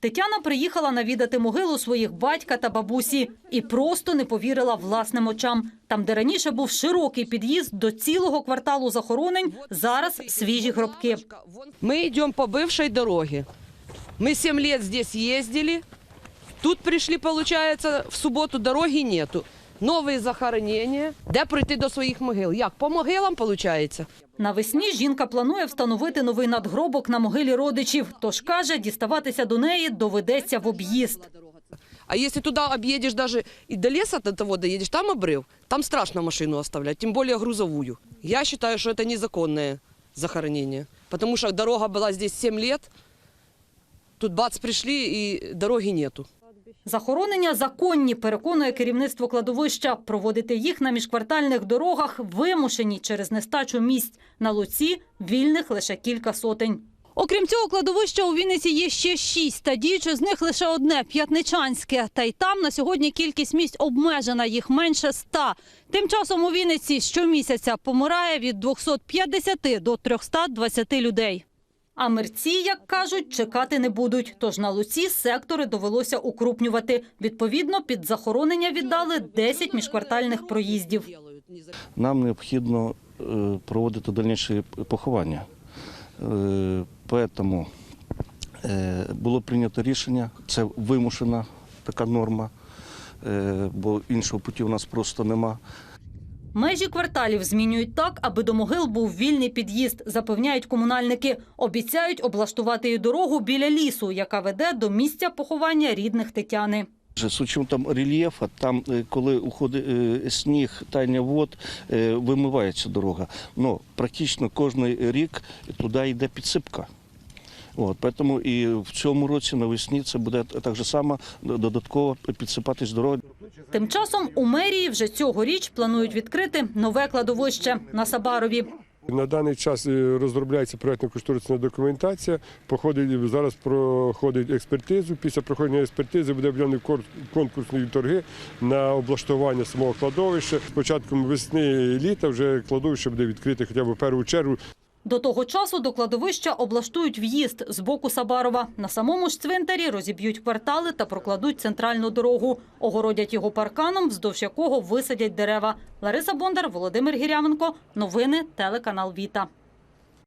Тетяна приїхала навідати могилу своїх батька та бабусі і просто не повірила власним очам. Там, де раніше був широкий під'їзд до цілого кварталу захоронень, зараз свіжі гробки. Мы идем по бывшей дороге. Мы 7 лет здесь ездили. Тут пришли, получается, в субботу дороги нету. Новые захоронения. Де прийти до своїх могил? Як? По могилам, получается? Навесні жінка планує встановити новий надгробок на могилі родичів. Тож каже, діставатися до неї доведеться в об'їзд. А если туда объедешь даже и до леса до того доедешь, там обрыв, там страшно машину оставлять, тем более грузовую. Я считаю, что это незаконное захоронение. Потому что дорога была здесь 7 лет, тут бац пришли и дороги нету. Захоронення законні, переконує керівництво кладовища. Проводити їх на міжквартальних дорогах вимушені через нестачу місць. На Луці вільних лише кілька сотень. Окрім цього, кладовища у Вінниці є ще шість, та діючи з них лише одне – П'ятничанське. Та й там на сьогодні кількість місць обмежена, їх менше ста. Тим часом у Вінниці щомісяця помирає від 250 до 320 людей. А мерці, як кажуть, чекати не будуть. Тож на Луці сектори довелося укрупнювати. Відповідно, під захоронення віддали 10 міжквартальних проїздів. Нам необхідно е, проводити дальніше поховання. Е, Тому е, було прийнято рішення, це вимушена така норма, бо іншого путі у нас просто нема. Межі кварталів змінюють так, аби до могил був вільний під'їзд, запевняють комунальники. Обіцяють облаштувати і дорогу біля лісу, яка веде до місця поховання рідних Тетяни. З учетом рельєфу, там, коли уходить е, сніг, тання вод, е, вимивається дорога. Ну, практично кожен рік туди йде підсипка. От, тому і в цьому році навесні це буде так само додатково підсипатись дорога. Тим часом у мерії вже цьогоріч планують відкрити нове кладовище на Сабарові. На даний час е, розробляється проєктно-кошторисна документація. Походить, зараз проходить експертизу. Після проходження експертизи буде об'явлені кор- конкурсні торги на облаштування самого кладовища. З початком весни і літа вже кладовище буде відкрите хоча б в першу чергу. До того часу до кладовища облаштують в'їзд з боку Сабарова. На самому ж цвинтарі розіб'ють квартали та прокладуть центральну дорогу. Огородять його парканом, вздовж якого висадять дерева. Лариса Бондар, Володимир Гіряменко. Новини телеканал Віта.